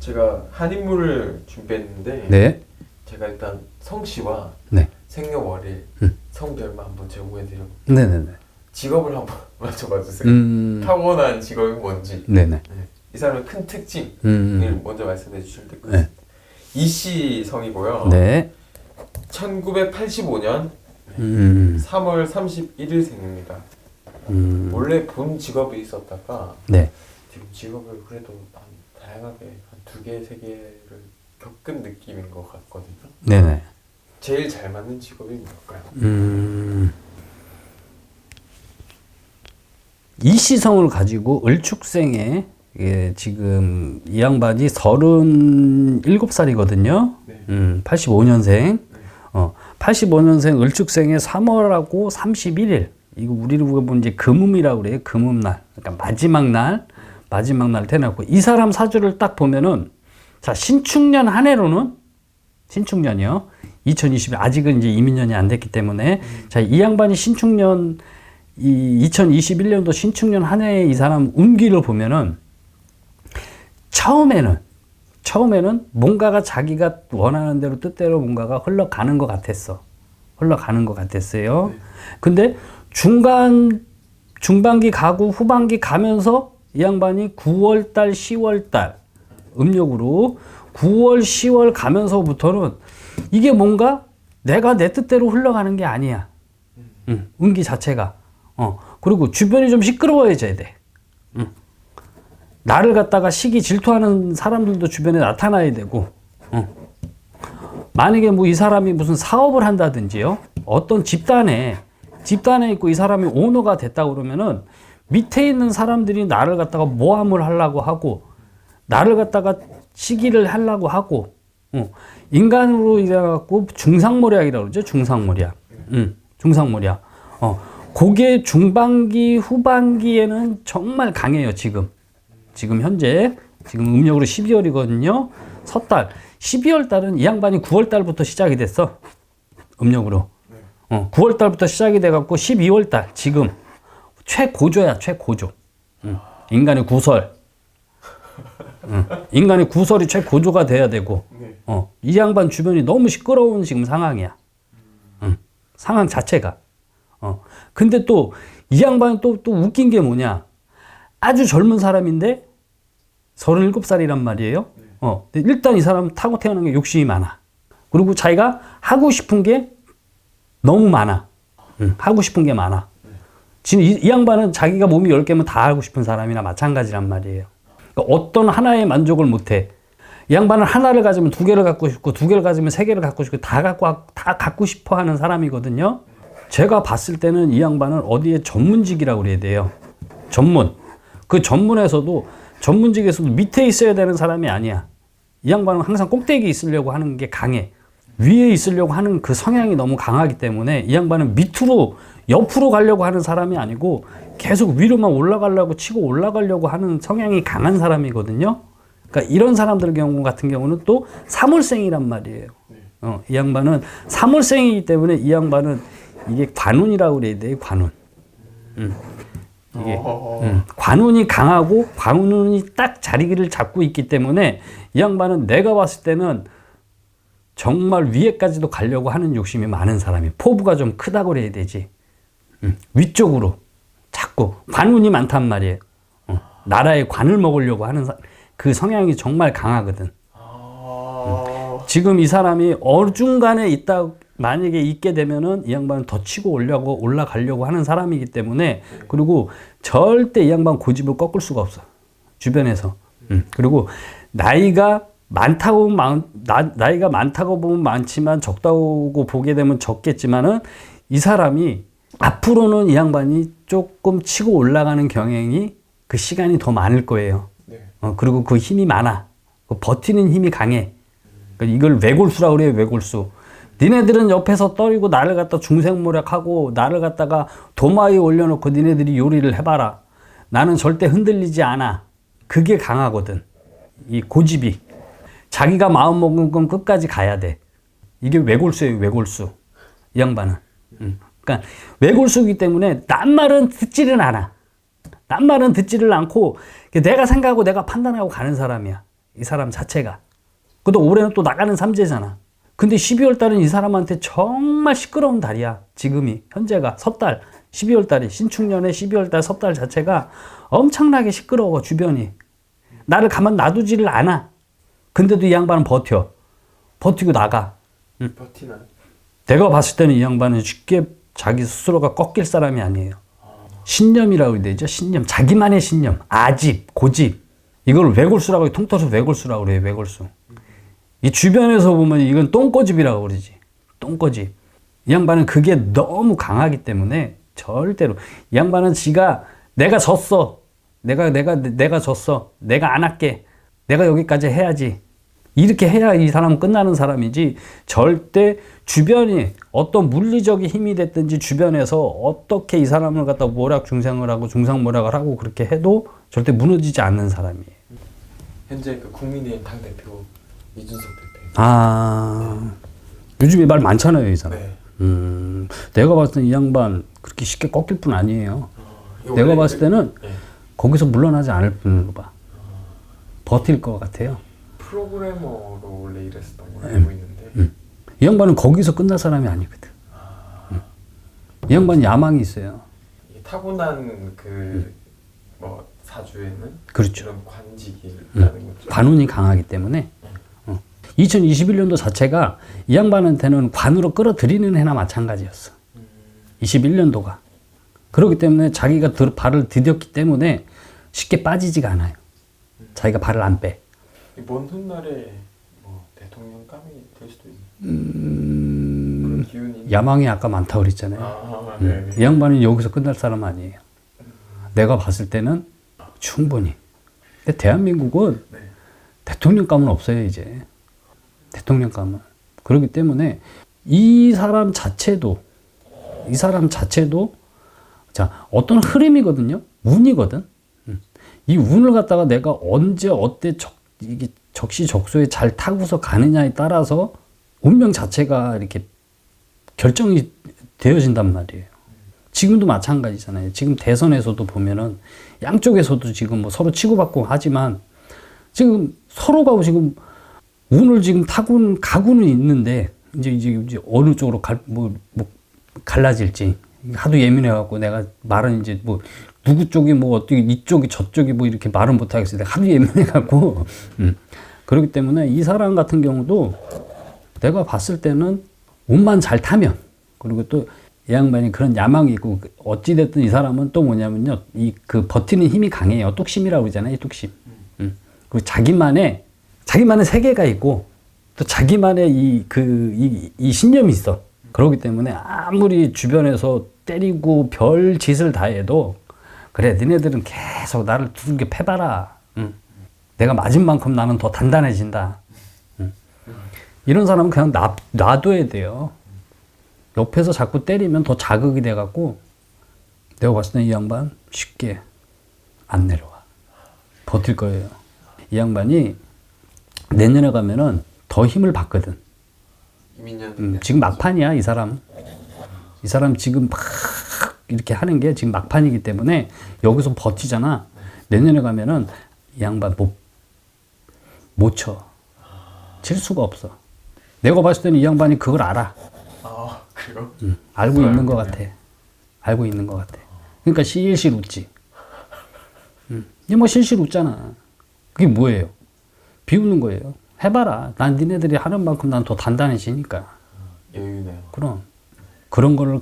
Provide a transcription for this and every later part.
제가 한 인물을 준비했는데 네. 제가 일단 성씨와 네. 생년월일, 음. 성별만 한번 제공해드려 네네네. 직업을 한번 맞춰봐 주세요. 음. 타고난 직업이 뭔지 네네. 네. 이 사람의 큰 특징을 음. 먼저 말씀해 주실 것 네. 이씨 성이고요. 네. 1985년 음. 3월 31일 생입니다. 음. 원래 본 직업이 있었다가 네. 지금 직업을 그래도 한 다양하게 한 두 개, 세 개를 겪은 느낌인 것 같거든요. 네네. 제일 잘 맞는 직업이 뭘까요? 음. 이 시성을 가지고 을축생에 예, 지금 이 양반이 37살이거든요. 네. 음, 85년생. 어, 85년생 을축생의 3월하고 31일. 이거 우리로 보면 이제 금음이라고 그래요. 금음날. 그러니까 마지막 날, 마지막 날 태어났고 이 사람 사주를 딱 보면은 자, 신축년 한 해로는 신축년이요. 2020 아직은 이제 이민년이 안 됐기 때문에 자, 이 양반이 신축년 이 2021년도 신축년 한 해에 이 사람 운기를 보면은 처음에는 처음에는 뭔가가 자기가 원하는 대로 뜻대로 뭔가가 흘러가는 것 같았어. 흘러가는 것 같았어요. 근데 중간 중반기 가고 후반기 가면서 이 양반이 9월 달, 10월 달 음력으로 9월, 10월 가면서부터는 이게 뭔가 내가 내 뜻대로 흘러가는 게 아니야. 응, 운기 자체가. 어. 그리고 주변이 좀 시끄러워져야 돼. 응. 나를 갖다가 시기 질투하는 사람들도 주변에 나타나야 되고, 어. 만약에 뭐 이 사람이 무슨 사업을 한다든지요, 어떤 집단에, 집단에 있고 이 사람이 오너가 됐다 그러면은 밑에 있는 사람들이 나를 갖다가 모함을 하려고 하고, 나를 갖다가 시기를 하려고 하고, 어. 인간으로 이래갖고 중상모략이라고 그러죠, 중상모략. 응, 중상모략. 어. 그게 중반기, 후반기에는 정말 강해요, 지금. 지금 현재 지금 음력으로 12월이거든요. 섣달 12월 달은 이 양반이 9월 달부터 시작이 됐어. 음력으로. 어, 9월 달부터 시작이 돼 갖고 12월 달 지금 최고조야, 최고조. 응. 인간의 구설. 응. 인간의 구설이 최고조가 돼야 되고. 네. 어, 이 양반 주변이 너무 시끄러운 지금 상황이야. 응. 상황 자체가. 어. 근데 또 이 양반은 또, 또 웃긴 게 뭐냐. 아주 젊은 사람인데 37살이란 말이에요. 어. 근데 일단 이 사람 타고 태어난 게 욕심이 많아. 그리고 자기가 하고 싶은 게 너무 많아. 응, 하고 싶은 게 많아. 지금 이, 이 양반은 자기가 몸이 10개면 다 하고 싶은 사람이나 마찬가지란 말이에요. 그러니까 어떤 하나의 만족을 못 해. 이 양반은 하나를 가지면 두 개를 갖고 싶고 두 개를 가지면 세 개를 갖고 싶고 다 갖고 다 갖고 싶어 하는 사람이거든요. 제가 봤을 때는 이 양반은 어디에 전문직이라고 그래야 돼요. 전문. 그 전문에서도 전문직에서도 밑에 있어야 되는 사람이 아니야. 이 양반은 항상 꼭대기 있으려고 하는 게 강해. 위에 있으려고 하는 그 성향이 너무 강하기 때문에 이 양반은 밑으로 옆으로 가려고 하는 사람이 아니고 계속 위로만 올라가려고 치고 올라가려고 하는 성향이 강한 사람이거든요. 그러니까 이런 사람들 경우 같은 경우는 또 사물생이란 말이에요. 어, 이 양반은 사물생이기 때문에 이 양반은 이게 관운이라고 그래야 돼, 관운. 음. 이게 어, 음, 관운이 강하고 관운이 딱 자리를 잡고 있기 때문에 이 양반은 내가 봤을 때는 정말 위에까지도 가려고 하는 욕심이 많은 사람이 포부가 좀 크다고 그래야 되지. 음, 위쪽으로 자꾸 관운이 많단 말이에요. 어, 나라의 관을 먹으려고 하는 사, 그 성향이 정말 강하거든. 아, 지금 이 사람이 어중간에 있다 만약에 있게 되면은 이 양반은 더 치고 올려고 올라가려고 하는 사람이기 때문에 그리고 절대 이 양반 고집을 꺾을 수가 없어 주변에서 음. 그리고 나이가 많다고 많, 나, 나이가 많다고 보면 많지만 적다고 보게 되면 적겠지만은 이 사람이 앞으로는 이 양반이 조금 치고 올라가는 경향이 그 시간이 더 많을 거예요. 네. 어, 그리고 그 힘이 많아. 그 버티는 힘이 강해. 그러니까 이걸 외골수라고 그래요, 외골수. 니네들은 옆에서 떨이고 나를 갖다 중생모략하고 나를 갖다가 도마에 올려놓고 니네들이 요리를 해봐라. 나는 절대 흔들리지 않아. 그게 강하거든. 이 고집이. 자기가 마음먹은 건 끝까지 가야 돼. 이게 외골수예요, 외골수. 이 양반은. 음. 그러니까 외골수이기 때문에 남 말은 듣지는 않아. 남 말은 듣지를 않고 내가 생각하고 내가 판단하고 가는 사람이야. 이 사람 자체가. 그도 올해는 또 나가는 삼재잖아. 근데 12월 달은 이 사람한테 정말 시끄러운 달이야. 지금이 현재가 섣달 12월 달이 신축년의 12월 달 섣달 자체가 엄청나게 시끄러워 주변이. 나를 가만 놔두지를 않아. 근데도 이 양반은 버텨. 버티고 나가. 버티나요? 내가 봤을 때는 이 양반은 쉽게 자기 스스로가 꺾일 사람이 아니에요. 신념이라고 해야 되죠. 신념. 자기만의 신념. 아집, 고집. 이걸 외골수라고 해. 통틀어서 외골수라고 그래요. 외골수. 이 주변에서 보면 이건 똥꼬집이라고 그러지. 똥꼬집. 이 양반은 그게 너무 강하기 때문에 절대로 이 양반은 지가 내가 졌어. 내가 내가 내가 졌어. 내가 안 할게. 내가 여기까지 해야지. 이렇게 해야 이 사람은 끝나는 사람이지 절대 주변이 어떤 물리적인 힘이 됐든지 주변에서 어떻게 이 사람을 갖다 모략 중상을 하고 중상모략을 하고 그렇게 해도 절대 무너지지 않는 사람이에요. 현재 그 국민의힘 당 대표 이준석 대표. 아 요즘에 말 많잖아요 이 사람. 네. 음 내가 봤을 때 이 양반 그렇게 쉽게 꺾일 뿐 아니에요. 이거 내가 봤을 그- 때는 예. 거기서 물러나지 않을 뿐으로 봐. 버틸 것 같아요. 프로그래머로 원래 일했었던 걸로 네. 알고 있는데 음. 이 양반은 거기서 끝날 사람이 아니거든. 음. 이 양반 야망이 있어요. 타고난 그 뭐 사주에는 음. 그렇죠. 이런 관직이 있다는 거죠. 관운이 강하기 때문에 어. 2021년도 자체가 이 양반한테는 관으로 끌어들이는 해나 마찬가지였어. 21년도가. 그렇기 때문에 자기가 들, 발을 디뎠기 때문에 쉽게 빠지지가 않아요. 자기가 발을 안 빼. 이먼 훗날에 뭐 대통령감이 될 수도 있는 음, 기운이. 야망이 아까 많다고 그랬잖아요. 아, 음, 네. 이 양반은 여기서 끝날 사람 아니에요. 내가 봤을 때는 충분히. 근데 대한민국은 네. 대통령감은 없어요, 이제. 대통령감은. 그렇기 때문에 이 사람 자체도, 이 사람 자체도, 자, 어떤 흐름이거든요? 운이거든? 음. 이 운을 갖다가 내가 언제, 어때, 적, 이게 적시적소에 잘 타고서 가느냐에 따라서 운명 자체가 이렇게 결정이 되어진단 말이에요. 지금도 마찬가지잖아요. 지금 대선에서도 보면은 양쪽에서도 지금 뭐 서로 치고받고 하지만 지금 서로가 지금 운을 지금 타고는 가고는 있는데 이제 이제, 이제 어느 쪽으로 갈, 뭐, 뭐 갈라질지 하도 예민해 갖고 내가 말은 이제 뭐 누구 쪽이 뭐 어떻게 이쪽이 저쪽이 뭐 이렇게 말은 못 하겠어요. 내가 하도 예민해 갖고 음. 그렇기 때문에 이 사람 같은 경우도 내가 봤을 때는 운만 잘 타면 그리고 또 이 양반이 그런 야망이 있고 어찌 됐든 이 사람은 또 뭐냐면요 이 그 버티는 힘이 강해요 뚝심이라고 그러잖아요 뚝심 음. 그리고 자기만의 자기만의 세계가 있고 또 자기만의 이 그 이 이 신념이 있어 그렇기 때문에 아무리 주변에서 때리고 별 짓을 다 해도 그래 너네들은 계속 나를 두들겨 패봐라. 응. 내가 맞은 만큼 나는 더 단단해진다. 응. 이런 사람은 그냥 놔, 놔둬야 돼요. 옆에서 자꾸 때리면 더 자극이 돼갖고 내가 봤을 때 이 양반 쉽게 안 내려와. 버틸 거예요. 이 양반이 내년에 가면은 더 힘을 받거든. 음, 지금 막판이야 이 사람. 이 사람 지금 막 이렇게 하는 게 지금 막판이기 때문에 여기서 버티잖아. 내년에 가면은 이 양반 못, 못 쳐. 칠 수가 없어. 내가 봤을 때는 이 양반이 그걸 알아. 아 그래요? 음, 알고 있는 것 같아. 알고 있는 것 같아. 그러니까 실실 웃지. 음, 이뭐 실실 웃잖아. 그게 뭐예요? 비웃는 거예요. 해봐라. 난 니네들이 하는 만큼 난 더 단단해지니까. 여유네요. 그럼 그런 거를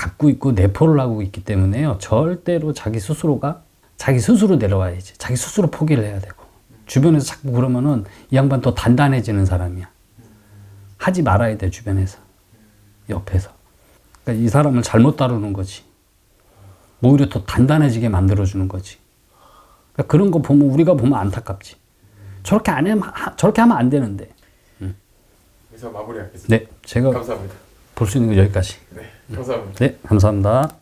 갖고 있고 내포를 하고 있기 때문에요. 절대로 자기 스스로가 자기 스스로 내려와야지. 자기 스스로 포기를 해야 되고. 주변에서 자꾸 그러면은 이 양반 더 단단해지는 사람이야. 하지 말아야 돼, 주변에서. 옆에서. 그러니까 이 사람을 잘못 다루는 거지. 오히려 더 단단해지게 만들어주는 거지. 그러니까 그런 거 보면 우리가 보면 안타깝지. 저렇게 안 하면, 하- 저렇게 하면 안 되는데. 여기서 마무리하겠습니다. 네, 제가 감사합니다. 볼 수 있는 건 여기까지. 네, 감사합니다. 네, 감사합니다.